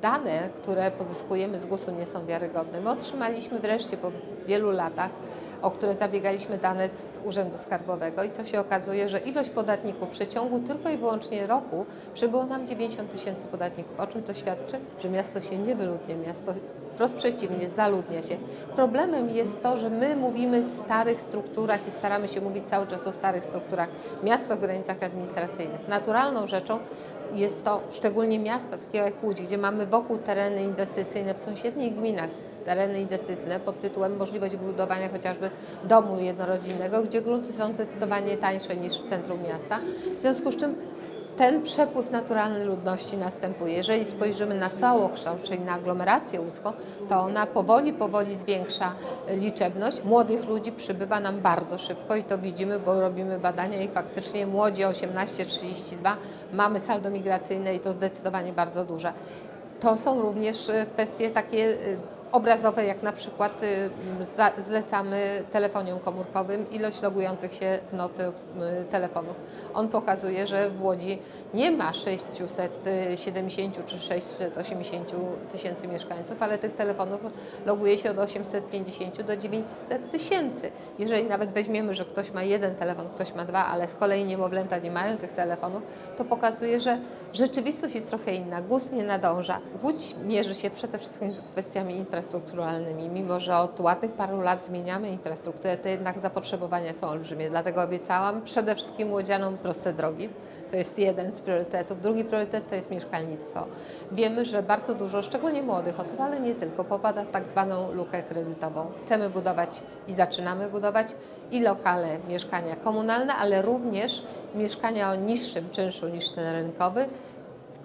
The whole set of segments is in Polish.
Dane, które pozyskujemy z GUS-u nie są wiarygodne. My otrzymaliśmy wreszcie po wielu latach, o które zabiegaliśmy dane z Urzędu Skarbowego i co się okazuje, że ilość podatników w przeciągu tylko i wyłącznie roku przybyło nam 90 tysięcy podatników. O czym to świadczy? Że miasto się nie wyludnia, miasto wprost przeciwnie, zaludnia się. Problemem jest to, że my mówimy w starych strukturach i staramy się mówić cały czas o starych strukturach miasta w granicach administracyjnych. Naturalną rzeczą jest to szczególnie miasta, takiego jak Łódź, gdzie mamy wokół tereny inwestycyjne w sąsiednich gminach, tereny inwestycyjne pod tytułem możliwość budowania chociażby domu jednorodzinnego, gdzie grunty są zdecydowanie tańsze niż w centrum miasta. W związku z czym ten przepływ naturalny ludności następuje. Jeżeli spojrzymy na całokształt, czyli na aglomerację łódzką, to ona powoli, powoli zwiększa liczebność. Młodych ludzi przybywa nam bardzo szybko i to widzimy, bo robimy badania i faktycznie młodzi 18-32 mamy saldo migracyjne i to zdecydowanie bardzo duże. To są również y, kwestie takie y, obrazowe, jak na przykład y, zlecamy telefoniom komórkowym ilość logujących się w nocy y, telefonów. On pokazuje, że w Łodzi nie ma 670 czy 680 tysięcy mieszkańców, ale tych telefonów loguje się od 850 do 900 tysięcy. Jeżeli nawet weźmiemy, że ktoś ma jeden telefon, ktoś ma dwa, ale z kolei niemowlęta nie mają tych telefonów, to pokazuje, że rzeczywistość jest trochę inna. GUS nie nadąża. Łódź mierzy się przede wszystkim z kwestiami infrastrukturalnymi. Mimo, że od ładnych paru lat zmieniamy infrastrukturę, to jednak zapotrzebowania są olbrzymie. Dlatego obiecałam przede wszystkim łodzianom proste drogi. To jest jeden z priorytetów. Drugi priorytet to jest mieszkalnictwo. Wiemy, że bardzo dużo, szczególnie młodych osób, ale nie tylko, popada w tak zwaną lukę kredytową. Chcemy budować i zaczynamy budować i lokale mieszkania komunalne, ale również mieszkania o niższym czynszu niż ten rynkowy,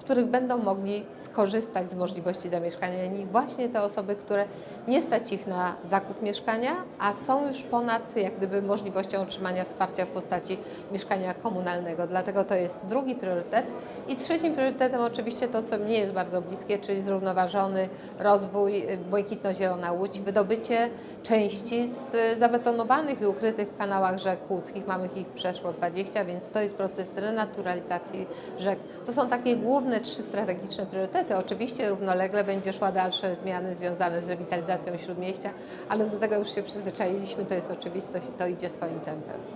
których będą mogli skorzystać z możliwości zamieszkania i właśnie te osoby, które nie stać ich na zakup mieszkania, a są już ponad jak gdyby możliwością otrzymania wsparcia w postaci mieszkania komunalnego. Dlatego to jest drugi priorytet. I trzecim priorytetem oczywiście to, co mnie jest bardzo bliskie, czyli zrównoważony rozwój, błękitno-zielona łódź, wydobycie części z zabetonowanych i ukrytych w kanałach rzek łódzkich. Mamy ich przeszło 20, więc to jest proces renaturalizacji rzek. To są takie główne trzy strategiczne priorytety. Oczywiście równolegle będzie szła dalsze zmiany związane z rewitalizacją śródmieścia, ale do tego już się przyzwyczailiśmy, to jest oczywistość i to idzie swoim tempem.